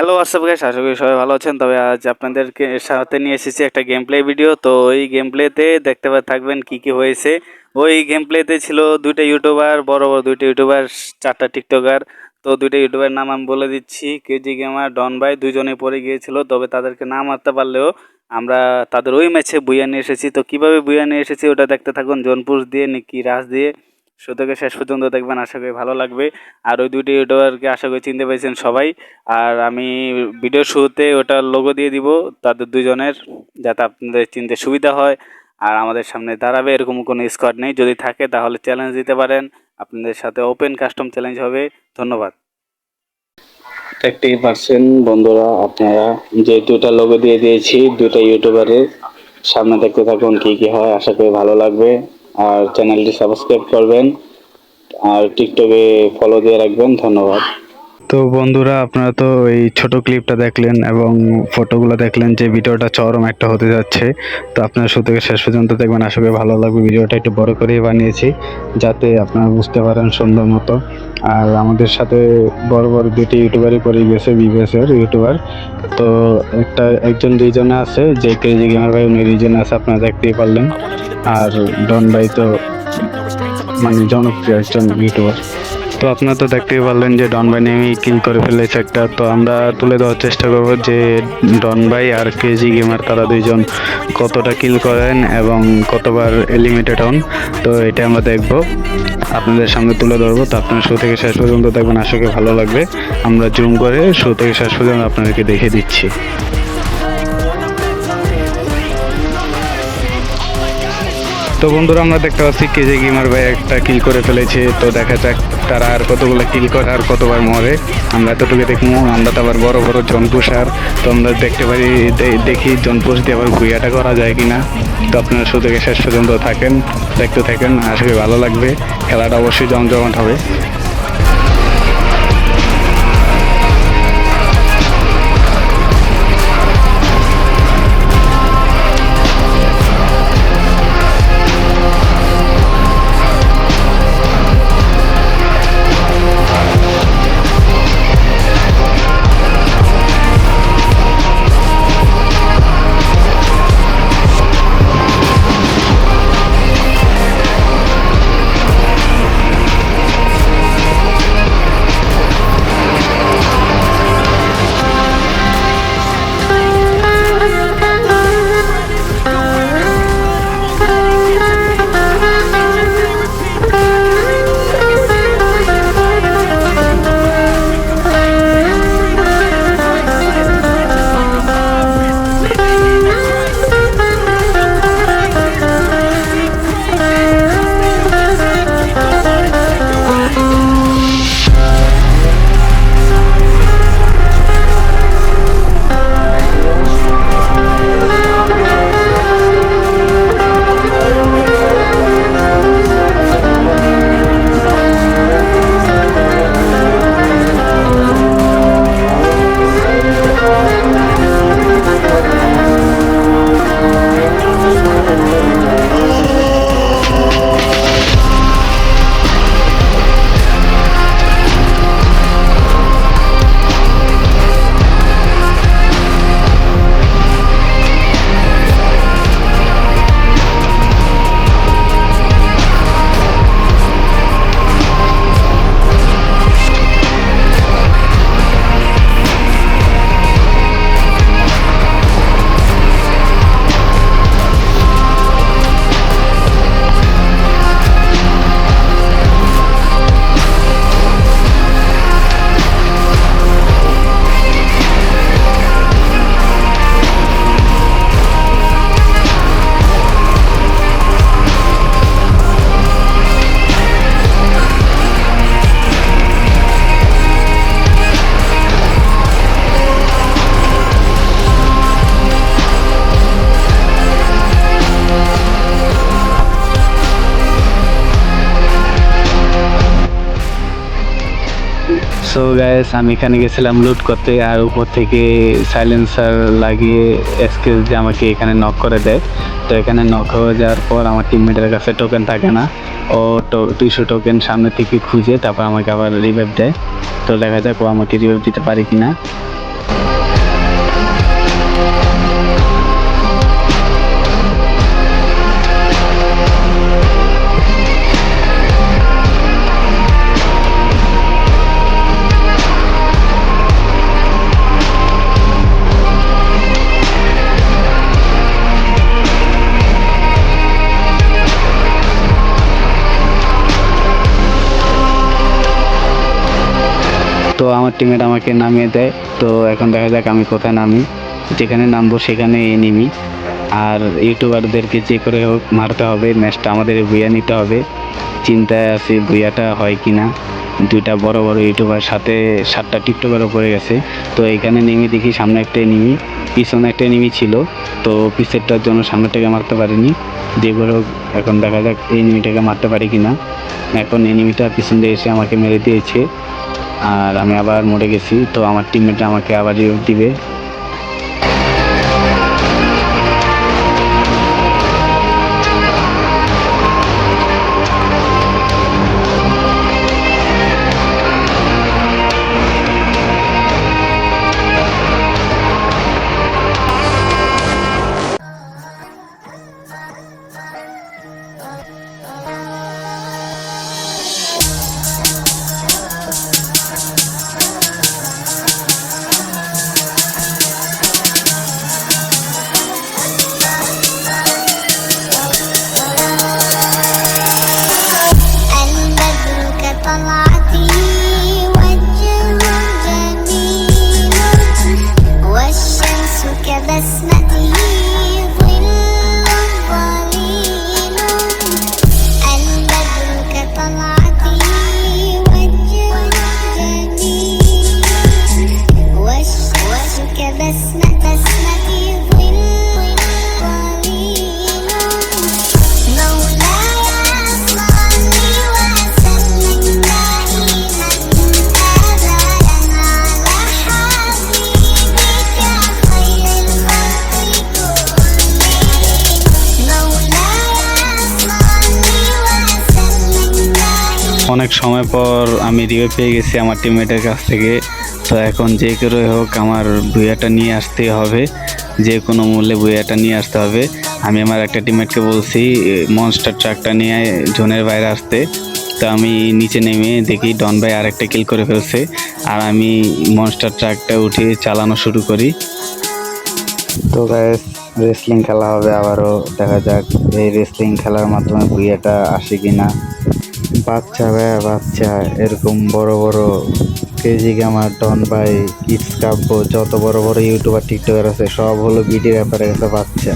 Hello WhatsApp guys আশা করি সবাই ভালো আছেন। তবে আজ আপনাদেরকে সাথে নিয়ে এসেছি একটা গেম প্লে ভিডিও তো ওই গেম প্লেতে দেখতে থাকবেন কি কি হয়েছে। ওই গেম প্লেতে ছিল দুইটা ইউটিউবার বড় বড় দুইটা ইউটিউবার চারটা টিকটকার তো দুইটা ইউটিউবার নাম আমি বলে দিচ্ছি। কেজি গেমার ডন ভাই দুজনে পড়ে গিয়েছিল। তবে তাদেরকে নাম মারতে পারলেও আমরা তাদের ওই ম্যাচে বুইয়া নিয়ে এসেছি। তো কীভাবে বুইয়া নিয়ে এসেছি, ওটা দেখতে থাকুন। জোনপুর দিয়ে, নাকি রাজ দিয়ে। শুরু থেকে শেষ পর্যন্ত দেখবেন, আশা করি ভালো লাগবে। আর ওই দুইটি ইউটিউবারকে আশা করি চিনতে পেরেছেন সবাই। আর আমি ভিডিও শুরুতে ওটা লোগো দিয়ে দিব, তাদের দুজনের যাতে আপনাদের চিনতে সুবিধা হয়। আর আমাদের সামনে দাঁড়াবে, এরকম কোনো স্কোয়াড নেই। যদি থাকে, তাহলে চ্যালেঞ্জ দিতে পারেন। আপনাদের সাথে ওপেন কাস্টম চ্যালেঞ্জ হবে। ধন্যবাদ। বন্ধুরা, আপনারা, যে দুটা লোগো দিয়ে দিয়েছি দুটা ইউটিউবারের, সামনে দেখতে থাকুন কি কি হয়। আশা করি ভালো লাগবে। আর চ্যানেলটি সাবস্ক্রাইব করবেন। আর টিকটকে ফলো দিয়ে রাখবেন। ধন্যবাদ। তো বন্ধুরা, আপনারা তো এই ছোট ক্লিপটা দেখলেন এবং ফটোগুলো দেখলেন যে ভিডিওটা চরম একটা হতে যাচ্ছে। তো আপনারা শুরু থেকে শেষ পর্যন্ত দেখবেন। আশা করি ভালো লাগবে। ভিডিওটা একটু বড় করেই বানিয়েছি, যাতে আপনারা বুঝতে পারেন সুন্দর মতো। আর আমাদের সাথে বড় বড় দুটি ইউটিউবারই পড়ে গেছে বিবিএসের ইউটিউবার তো একটা, একজন রিজনে আছে, যে ক্রেজি গেমার ভাই, উনি রিজনে আছে, আপনারা দেখতেই পারলেন। আর ডন ভাই তো মানে জনপ্রিয় একজন ইউটিউবার তো আপনারা তো দেখতেই পারলেন যে ডন ভাই নেমে কিল করে ফেলেছে একটা। তো আমরা তুলে দেওয়ার চেষ্টা করব যে ডন ভাই আর কেজি গেমার তারা দুইজন কতটা কিল করেন এবং কতবার এলিমিটেড হন। তো এটা আমরা দেখব। আপনাদের সামনে তুলে ধরবো। তো আপনারা শুরু থেকে শেষ পর্যন্ত দেখবেন। আশা ভালো লাগবে। আমরা জুম করে শুরু থেকে শেষ পর্যন্ত আপনাদেরকে দেখিয়ে দিচ্ছি। তো বন্ধুরা, আমরা দেখতে পাচ্ছি কেজে গেমার ভাই একটা কিল করে ফেলেছে। তো দেখা যাক তারা আর কতগুলো কিল করে আর কতবার মরে। আমরা এতটুকু দেখব, আমরা তো আবার বড় বড় জনপুষার তো আমরা দেখতে পারি দেখি জনপুষ দিয়ে আবার ভুইয়াটা করা যায় কি না তো আপনারা সুযোগে শেষ পর্যন্ত থাকেন, দেখতে থাকেন। আশা করি ভালো লাগবে। খেলাটা অবশ্যই জমজমাট হবে। সো গায়েস আমি এখানে গেছিলাম লুট করতে আর উপর থেকে সাইলেন্সার লাগিয়ে এসকেস যে আমাকে এখানে নক করে দেয়। তো এখানে নক হয়ে যাওয়ার পর আমার টিমমেটের কাছে টোকেন থাকে না। ও দুইশো টোকেন সামনে থেকে খুঁজে, তারপর আমাকে আবার রিভাইভ দেয়। তো দেখা যাক ও আমাকে রিভাইভ দিতে পারি কি না আমার টিমের আমাকে নামিয়ে দেয়। তো এখন দেখা যাক আমি কোথায় নামি। যেখানে নামবো সেখানে নিমি। আর ইউটিউবারদেরকে যে করে হোক মারতে হবে ম্যাচটা আমাদের বুয়া নিতে হবে। চিন্তায় আছে বুয়াটা হয় কি না দুইটা বড় বড় ইউটিউবার সাথে সাতটা টিকটকারও পড়ে গেছে। তো এখানে নেমে দেখি, সামনে একটা এনিমি পিছনে একটা এনিমি ছিল। তো পিছেরটার জন্য সামনেটাকে মারতে পারিনি। যে করে হোক, এখন দেখা যাক এই এনিমিটাকে মারতে পারি কি না এখন এনিমিটা পিছন দিয়ে এসে আমাকে মেরে দিয়েছে। আর আমি আবার মরে গেছি তো আমার টিমমেট আমাকে আবার রিভিউ দিবে। অনেক সময় পর আমি রিভিউ পেয়ে গেছি আমার টিমমেটের কাছ থেকে। তো এখন যে করে হোক, আমার বুয়াটা নিয়ে আসতে হবে। যে কোনো মূল্যে বুয়াটা নিয়ে আসতে হবে। আমি আমার একটা টিমমেটকে বলছি মনস্টার ট্রাকটা নিয়ে জোনের বাইরে আসতে। তো আমি নিচে নেমে দেখি ডন ভাই আরেকটা কিল করে ফেলছে। আর আমি মনস্টার ট্রাকটা উঠে চালানো শুরু করি। তো গাইস রেসলিং খেলা হবে আবারও। দেখা যাক এই রেসলিং খেলার মাধ্যমে ভুইয়াটা আসে কিনা। বাচ্চা ভাইয়া বাচ্চা। এরকম বড় বড় কেজি গামার ডন ভাই কিডস কাব্য, যত বড় বড় ইউটিউবার, টিকটকার আছে, সব হলো বিডি ব্যাপারে গেছে বাচ্চা।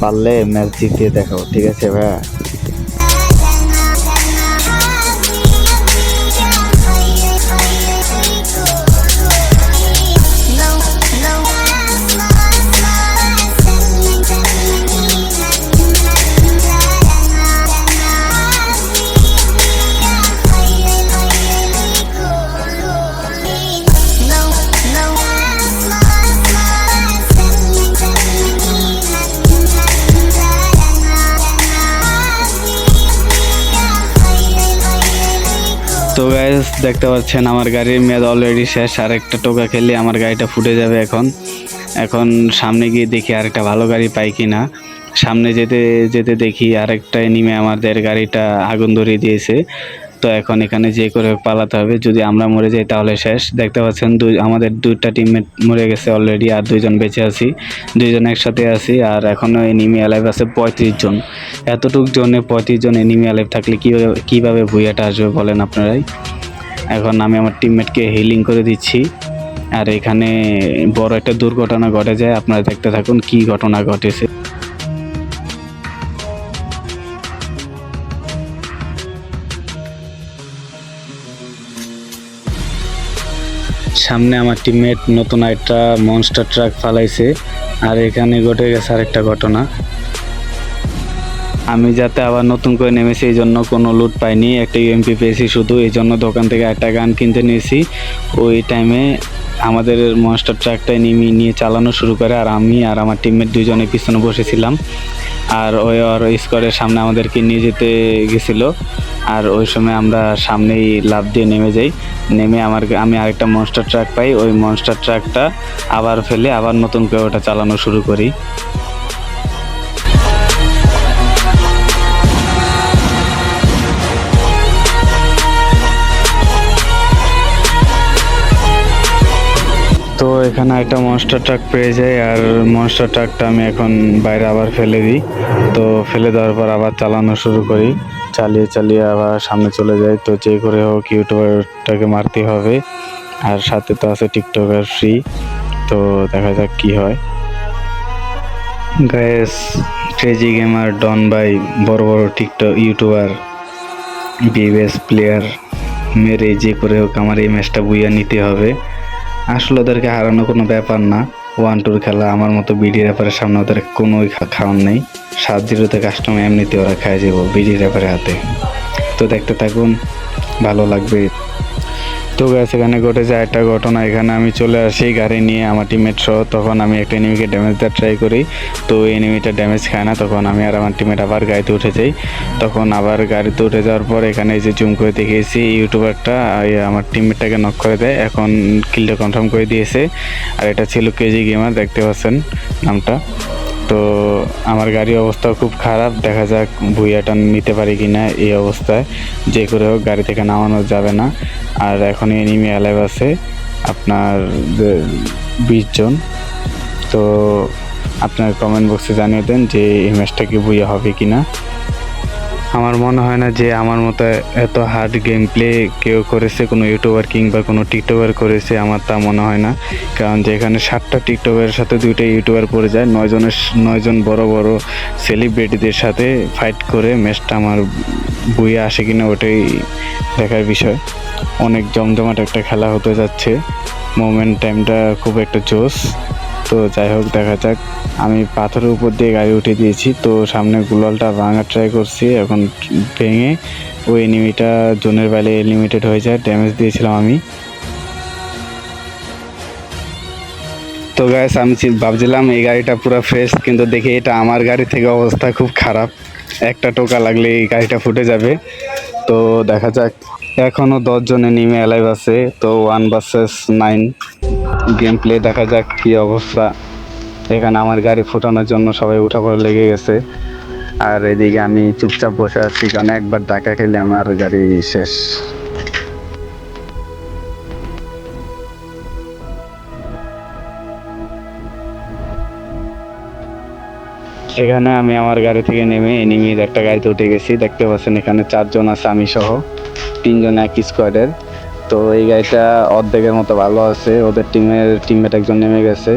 পারলে ম্যাচ জিতিয়ে দেখো ঠিক আছে ভাইয়া তো গাইস দেখতে পাচ্ছেন আমার গাড়ির মেয়াদ অলরেডি শেষ, আর একটা টোকা খেলে আমার গাড়িটা ফুটে যাবে এখন। এখন সামনে গিয়ে দেখি আরেকটা ভালো গাড়ি পাই কি না সামনে যেতে যেতে দেখি আরেকটা এনিমে আমাদের গাড়িটা আগুন ধরিয়ে দিয়েছে। তো এখন এখানে যে করে পালাতে হবে। যদি আমরা মরে যাই তাহলে শেষ। দেখতে পাচ্ছেন দুই, আমাদের দুইটা টিমমেট মরে গেছে অলরেডি আর দুইজন বেঁচে আছি। দুইজন একসাথে আছি আর এখনও এনিমি অ্যালাইভ আছে পঁয়ত্রিশ জন। এতটুক জনে পঁয়ত্রিশ জন এনিমি অ্যালাইভ থাকলে কীভাবে কীভাবে ভুইয়াটা আসবে বলেন আপনারাই? এখন আমি আমার টিমমেটকে হিলিং করে দিচ্ছি। আর এখানে বড় একটা দুর্ঘটনা ঘটে যায়। আপনারা দেখতে থাকুন কি ঘটনা ঘটেছে। সামনে আমার টিমমেট নতুন একটা মনস্টার ট্রাক ফালাইছে, আর এখানে ঘটে গেছে আরেকটা ঘটনা। আমি যাতে আবার নতুন করে নেমেছি, এই জন্য কোনো লুট পাইনি, একটা ইউএমপি পেয়েছি শুধু, এই জন্য দোকান থেকে একটা গান কিনতে নিয়েছি। ওই টাইমে আমাদের মনস্টার ট্রাকটাই নিয়ে নিয়ে চালানো শুরু করে, আর আমি আর আমার টিমমেট দুজনে পিছনে বসেছিলাম। আর ওই আর স্কোয়ারের সামনে আমাদেরকে নিয়ে যেতে গেছিল, আর ওই সময় আমরা সামনেই লাভ দিয়ে নেমে যাই। নেমে আমার আমি আরেকটা মনস্টার ট্রাক পাই। ওই মনস্টার ট্রাকটা আবার ফেলে আবার নতুন করে ওটা চালানো শুরু করি। এখানে একটা মনস্টার ট্রাক পেয়ে যাই, আর মনস্টার ট্রাকটা আমি এখন বাইরে আবার ফেলে দিই। তো ফেলে দেওয়ার পর আবার চালানো শুরু করি। চালিয়ে চালিয়ে আবার সামনে চলে যাই। তো যে করে হোক ইউটিউবারটাকে মারতে হবে। আর সাথে তো আছে টিকটকার ফ্রি তো দেখা যাক কি হয়। গ্যাস ক্রেজি গেমার ডন বাই বড় বড় টিকটক ইউটিউবার বিএস প্লেয়ার মেরে যে করে হোক আমার এই ম্যাচটা বুইয়া নিতে হবে। আসলে ওদেরকে হারানো কোনো ব্যাপার না। ওয়ান টুর খেলা আমার মতো বিডি র্যাপারের সামনে ওদের কোনো খাওয়ার নেই। সাত জিরোতে কাস্টমার এমনিতে ওরা খায় যাব বিডি র্যাপারের হাতে। তো দেখতে থাকুন, ভালো লাগবে। তো গ্যাস এখানে ঘটেছে একটা ঘটনা। এখানে আমি চলে আসি গাড়ি নিয়ে আমার টিমের সহ। তখন আমি একটা এনিমিকে ড্যামেজ দেওয়ার ট্রাই করি। তো এনিমিটা ড্যামেজ খায় না। তখন আমি আর আমার টিমের আবার গাড়িতে উঠে যাই। তখন আবার গাড়িতে উঠে যাওয়ার পর এখানে এই যে জুম করে দেখিয়েছি, ইউটিউবারটা আমার টিমমেটটাকে নক করে দেয়। এখন কিলটা কনফার্ম করে দিয়েছে। আর এটা ছিল কেজি গেমার দেখতে পাচ্ছেন নামটা। তো আমার গাড়ির অবস্থা খুব খারাপ। দেখা যাক ভুইয়াটা নিতে পারি কি না এই অবস্থায়। যে করে হোক গাড়ি থেকে নামানো যাবে না। আর এখন এনিমি অ্যালাইভ আছে আপনার বিশজন তো আপনার কমেন্ট বক্সে জানিয়ে দেন যে এই ম্যাচটা কি ভুইয়া হবে কিনা। আমার মনে হয় না যে আমার মতো এত হার্ড গেম প্লে কেউ করেছে, কোনো ইউটিউবার কিংবা কোনো টিকটকার করেছে, আমার তা মনে হয় না। কারণ যে এখানে সাতটা টিকটকের সাথে দুইটা ইউটিউবার পড়ে যায়, নয়জনের নয়জন বড় বড় সেলিব্রিটিদের সাথে ফাইট করে ম্যাচটা আমার বইয়ে আসে কিনা ওটাই দেখার বিষয়। অনেক জমজমাট একটা খেলা হতে যাচ্ছে। মোমেন্ট টাইমটা খুব একটা জোস। তো যাই হোক, দেখা যাক। আমি পাথরের উপর দিয়ে গাড়ি উঠে দিয়েছি, তো সামনে গুলালটা ভাঙার ট্রাই করছি, এখন ভেঙে ওই এনিমিটা জোনের বাইরে লিমিটেড হয়ে যায় ড্যামেজ দিয়েছিলাম আমি। তো গাইস আমি ভাবছিলাম এই গাড়িটা পুরো ফ্রেশ কিন্তু দেখি এটা আমার গাড়ি থেকে অবস্থা খুব খারাপ। একটা টোকা লাগলে এই গাড়িটা ফুটে যাবে। তো দেখা যাক এখনও দশজনে নেমে অ্যালাইভ আছে, তো one versus nine game play দেখা যাক কি অবস্থা। এখানে আমার গাড়ি ফুটানোর জন্য সবাই উঠা পড়া লেগে গেছে। আর এদিকে আমি চুপচাপ বসে আছি, কারণ একবার ডাকা খেলে আমার গাড়ি শেষ। এখানে আমি আমার গাড়ি থেকে নেমে এনিমির একটা গাড়িতে উঠে গেছি। দেখতে পাচ্ছেন এখানে চারজন আছে, আমি সহ। তিনজন এক স্কোয়াডের তো এই গাড়িটা অর্ধেকের মতো ভালো আছে। ওদের টিমের টিমমেট একজন নেমে গেছে।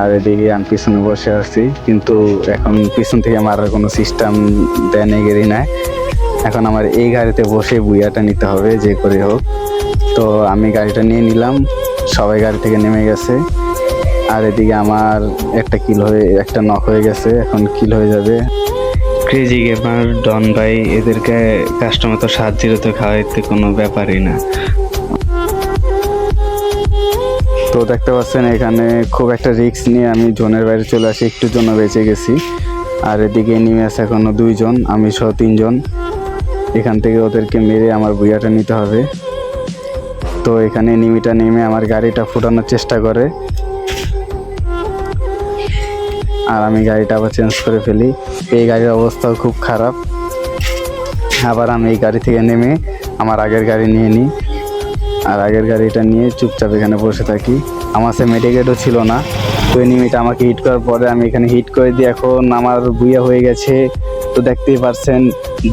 আর এদিকে আমি পিছনে বসে আছি। কিন্তু এখন পিছন থেকে মারার কোনো সিস্টেম দেয় নেই গেরি নাই। এখন আমার এই গাড়িতে বসে বুইয়াটা নিতে হবে, যে করে হোক। তো আমি গাড়িটা নিয়ে নিলাম। সবাই গাড়ি থেকে নেমে গেছে। আর এদিকে আমার একটা কিল হয়ে, একটা নক হয়ে গেছে। এখন কিল হয়ে যাবে। ক্রেজি গেমার ডন ভাই, এদেরকে কাস্টমার তো সাত জিরোতে খাওয়াইতে কোনো ব্যাপারই না। তো দেখতে পাচ্ছেন, এখানে খুব একটা রিস্ক নিয়ে আমি জোনের বাইরে চলে আসি, একটু জন্য বেঁচে গেছি। আর এদিকে নেমে আছে এখনও দুইজন, আমি সহ তিনজন। এখান থেকে ওদেরকে মেরে আমার বুইয়াটা নিতে হবে। তো এখানে নিমিটা নেমে আমার গাড়িটা ফুটানোর চেষ্টা করে। আর আমি গাড়িটা আবার চেঞ্জ করে ফেলি। এই গাড়ির অবস্থাও খুব খারাপ। আবার আমি এই গাড়ি থেকে নেমে আমার আগের গাড়ি নিয়ে নিই। আর আগের গাড়িটা নিয়ে চুপচাপ এখানে বসে থাকি। আমার সে মেডিকেটও ছিল না। তো এনিমিটা আমাকে হিট করার পরে আমি এখানে হিট করে দিই এখন আমার বুইয়া হয়ে গেছে। তো দেখতেই পারছেন,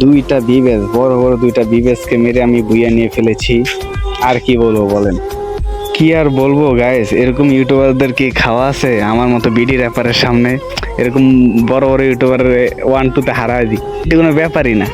দুইটা বিবেস বড় বড় দুইটা বিবেসকে মেরে আমি বুইয়া নিয়ে ফেলেছি। আর কি বলব বলেন? কি আর বলব গাইস এরকম ইউটিউবারদের কি খাওয়া আছে? আমার মতো বিডি র্যাপারের সামনে। এরকম বড় বড় ইউটিউবার ওয়ান টুতে হারা দিই। এটা কোনো ব্যাপারই না।